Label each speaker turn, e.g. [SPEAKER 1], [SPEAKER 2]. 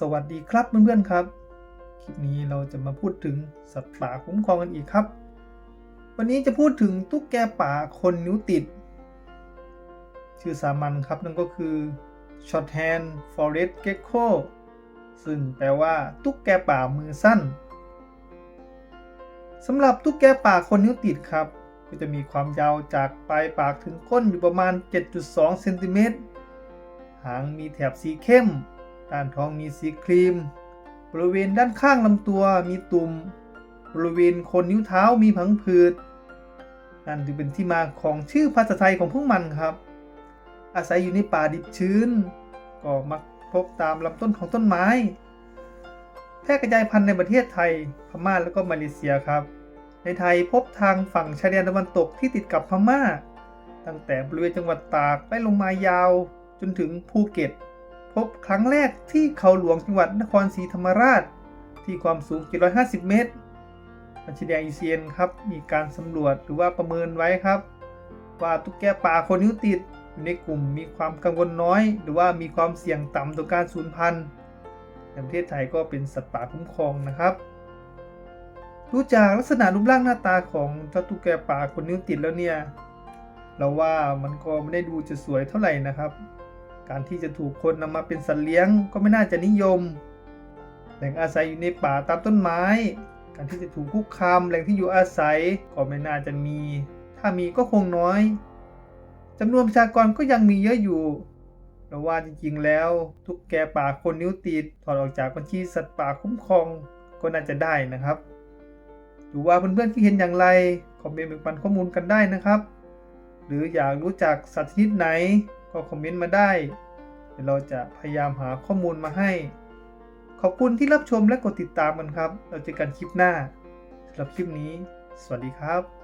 [SPEAKER 1] สวัสดีครับเพื่อนๆครับ คลิปนี้เราจะมาพูดถึงสัตว์ป่าคุ้มครองกันอีกครับ วันนี้จะพูดถึงตุ๊กแกป่าคนนิ้วติด ชื่อสามัญครับนั่นก็คือ Shorthand Forest Gecko ซึ่งแปลว่าตุ๊กแกป่ามือสั้นสำหรับตุ๊กแกป่าคนนิ้วติดครับ ก็จะมีความยาวจากปลายปากถึงก้นอยู่ประมาณ 7.2 เซนติเมตร หางมีแถบสีเข้ม ด้านท้องมีสีครีม บริเวณด้านข้างลำตัวมีตุ่ม บริเวณโคนนิ้วเท้ามีพังผืด นั่นจึงเป็นที่มาของชื่อภาษาไทยของพวกมันครับ อาศัยอยู่ในป่าดิบชื้น ก็มักพบตามลำต้นของต้นไม้ แพร่กระจายพันธุ์ในประเทศไทย พม่าแล้วก็มาเลเซียครับ ในไทยพบทางฝั่งชายแดนตะวันตกที่ติดกับพม่า ตั้งแต่บริเวณจังหวัดตากไปลงมายาวจนถึงภูเก็ต พบครั้งแรกที่เขาหลวงจังหวัดนครศรีธรรมราช ที่ความสูง 750 เมตร บัญชีแดงอีเซียนครับ มีการสำรวจหรือว่าประเมินไว้ครับ ว่าตุ๊กแกป่าคนนิ้วติดอยู่ในกลุ่มมีความกังวลน้อย หรือว่ามีความเสี่ยงต่ำต่อการสูญพันธุ์ในประเทศไทยก็เป็นสัตว์ป่าคุ้มครองนะครับดูจากลักษณะรูปร่างหน้าตาของเจ้าตุ๊กแกป่าคนนิ้วติดแล้วเนี่ย เราว่ามันก็ไม่ได้ดูจะสวยเท่าไหร่นะครับ การที่จะถูกคนนำมาเป็นสัตว์เลี้ยงก็ไม่น่าจะนิยม แหล่งอาศัยอยู่ในป่าตามต้นไม้ การที่จะถูกคุกคามแหล่งที่อยู่อาศัยก็ไม่น่าจะมี ถ้ามีก็คงน้อยจำนวนประชากรก็ยังมีเยอะอยู่เราว่าจริงๆแล้ว ทุกแกป่าคนนิ้วติดถอดออกจากบัญชีสัตว์ป่าคุ้มครองก็น่าจะได้นะครับดูว่าเพื่อนๆที่เห็นอย่างไรคอมเมนต์แบ่งปันข้อมูลกันได้นะครับ หรืออยากรู้จักสัตว์ชนิดไหน ก็คอมเมนต์มาได้เดี๋ยวเราจะพยายามหาข้อมูลมาให้ ขอบคุณที่รับชมและกดติดตามกันครับ เราเจอกันคลิปหน้าสำหรับคลิปนี้ สวัสดีครับ